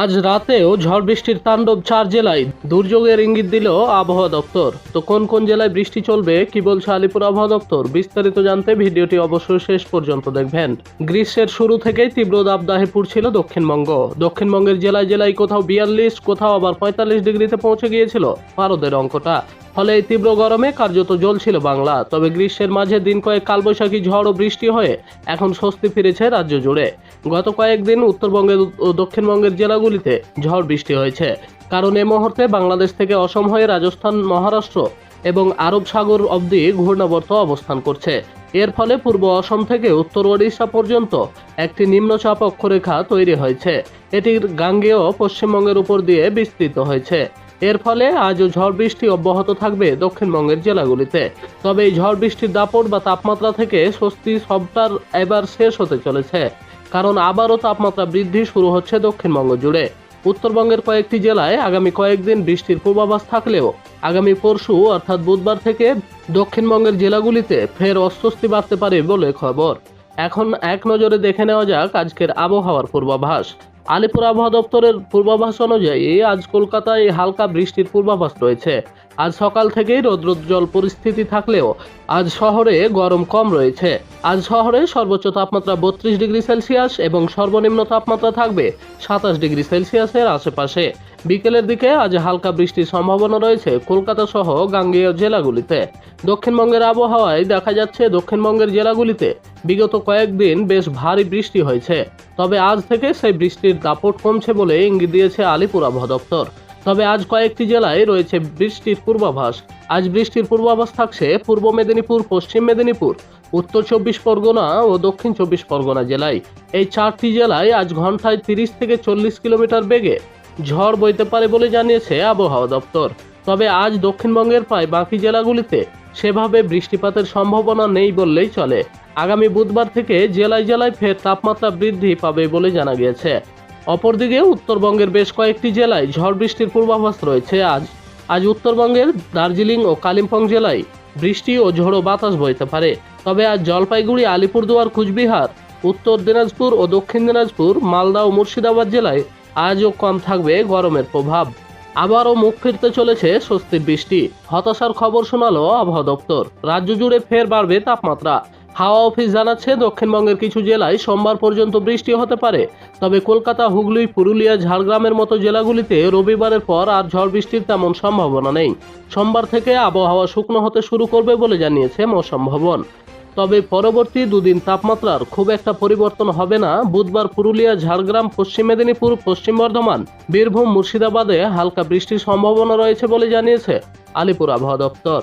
আজ রাতেও ঝড় বৃষ্টির তাণ্ডব চার জেলায়। দুর্যোগের ইঙ্গিত দিল আবহাওয়া দপ্তর। তো কোন কোন জেলায় বৃষ্টি চলবে, কি বলছে আলিপুর আবহাওয়া দপ্তর? বিস্তারিত জানতে ভিডিওটি অবশ্যই শেষ পর্যন্ত দেখবেন। গ্রীষ্মের শুরু থেকেই তীব্র দাবদাহে পুড়ছিল দক্ষিণবঙ্গ। দক্ষিণবঙ্গের জেলায় জেলায় কোথাও বিয়াল্লিশ, কোথাও আবার পঁয়তাল্লিশ ডিগ্রিতে পৌঁছে গিয়েছিল ভারতের অঙ্কটা। ফলে এই তীব্র গরমে কার্যত জ্বলছিল বাংলা। তবে গ্রীষ্মের মাঝে দিন কয়েক কালবৈশাখী ঝড় ও বৃষ্টি হয়ে এখন স্বস্তি ফিরেছে রাজ্য জুড়ে। গত কয়েকদিন উত্তরবঙ্গের ও দক্ষিণবঙ্গের জেলাগুলিতে ঝড় বৃষ্টি হয়েছে। কারণ এ মুহূর্তে বাংলাদেশ থেকে অসম হয়ে রাজস্থান, মহারাষ্ট্র এবং আরব সাগর অবধি ঘূর্ণাবর্ত অবস্থান করছে। এর ফলে পূর্ব অসম থেকে উত্তর ওড়িশা পর্যন্ত একটি নিম্নচাপ অক্ষরেখা তৈরি হয়েছে। এটির গাঙ্গেয় পশ্চিমবঙ্গের উপর দিয়ে বিস্তৃত হয়েছে। এর ফলে আজও ঝড় বৃষ্টি অব্যাহত থাকবে দক্ষিণবঙ্গের জেলাগুলিতে। তবে এই ঝড় বৃষ্টির দাপট বা তাপমাত্রা থেকে স্বস্তি সবটার এবার শেষ হতে চলেছে। কারণ আবারও তাপমাত্রা বৃদ্ধি শুরু হচ্ছে দক্ষিণবঙ্গ জুড়ে। উত্তরবঙ্গের কয়েকটি জেলায় আগামী কয়েকদিন বৃষ্টির পূর্বাভাস থাকলেও আগামী পরশু, অর্থাৎ বুধবার থেকে দক্ষিণবঙ্গের জেলাগুলিতে ফের অস্বস্তি বাড়তে পারে বলে খবর। এখন এক নজরে দেখে নেওয়া যাক আজকের আবহাওয়ার পূর্বাভাস। আলিপুর আবহাওয়া দপ্তরের পূর্বাভাস অনুযায়ী আজ কলকাতায় হালকা বৃষ্টির পূর্বাভাস রয়েছে। আজ সকাল থেকেই রৌদ্রোজ্জ্বল পরিস্থিতি থাকলেও আজ শহরে গরম কম রয়েছে। আজ শহরে সর্বোচ্চ তাপমাত্রা বত্রিশ ডিগ্রি সেলসিয়াস এবং সর্বনিম্ন তাপমাত্রা থাকবে সাতাশ ডিগ্রি সেলসিয়াসের আশেপাশে। বিকেলের দিকে আজ হালকা বৃষ্টির সম্ভাবনা রয়েছে। কলকাতা সহ গাঙ্গেয় জেলাগুলিতে। দক্ষিণবঙ্গের আবহাওয়ায় দেখা যাচ্ছে, দক্ষিণবঙ্গের জেলাগুলিতে বিগত কয়েকদিন বেশ ভারী বৃষ্টি হয়েছে। তবে আজ থেকে সেই বৃষ্টির দাপট কমছে বলে ইঙ্গিত দিয়েছে আলিপুর আবহাওয়া দপ্তর। তবে আজ কয়েকটি জেলায় রয়েছে বৃষ্টির পূর্বাভাস। আজ বৃষ্টির পূর্বাভাস থাকছে পূর্ব মেদিনীপুর, পশ্চিম মেদিনীপুর, উত্তর চব্বিশ পরগনা ও দক্ষিণ চব্বিশ পরগনা জেলায়। এই চারটি জেলায় আজ ঘন্টায় তিরিশ থেকে চল্লিশ কিলোমিটার বেগে ঝড় বইতে পারে বলে জানিয়েছে আবহাওয়া দপ্তর। তবে আজ দক্ষিণবঙ্গের প্রায় বাকি জেলাগুলিতে সেভাবে বৃষ্টিপাতের সম্ভাবনা নেই বললেই চলে। আগামী বুধবার থেকে জেলায় জেলায় ফের তাপমাত্রা বৃদ্ধি পাবে বলে জানা গিয়েছে। অপরদিকে উত্তরবঙ্গের বেশ কয়েকটি জেলায় ঝড় বৃষ্টির পূর্বাভাস রয়েছে আজ। আজ উত্তরবঙ্গের দার্জিলিং ও কালিম্পং জেলায় বৃষ্টি ও ঝোড়ো বাতাস বইতে পারে। তবে আজ জলপাইগুড়ি, আলিপুরদুয়ার, কুচবিহার, উত্তর দিনাজপুর ও দক্ষিণ দিনাজপুর, মালদা ও মুর্শিদাবাদ জেলায় আজও কম থাকবে গরমের প্রভাব। আবারও মুখ ফিরতে চলেছে স্বস্তির বৃষ্টি। হতাশার খবর শোনালো আবহাওয়া দপ্তর। রাজ্য জুড়ে ফের বাড়বে তাপমাত্রা। হাওয়া অফিস জানাচ্ছে দক্ষিণবঙ্গের কিছু জেলায় সোমবার পর্যন্ত বৃষ্টি হতে পারে। তবে কলকাতা, হুগলি, পুরুলিয়া, ঝাড়গ্রামের মতো জেলাগুলিতে রবিবারের পর আর ঝড় বৃষ্টির তেমন সম্ভাবনা নেই। সোমবার থেকে আবহাওয়া শুকনো হতে শুরু করবে বলে জানিয়েছে মৌসুম ভবন। তবে পরবর্তী দুদিন তাপমাত্রার খুব একটা পরিবর্তন হবে না। বুধবার পুরুলিয়া, ঝাড়গ্রাম, পশ্চিম মেদিনীপুর, পশ্চিম বর্ধমান, বীরভূম, মুর্শিদাবাদে হালকা বৃষ্টির সম্ভাবনা রয়েছে বলে জানিয়েছে আলিপুর আবহাওয়া দপ্তর।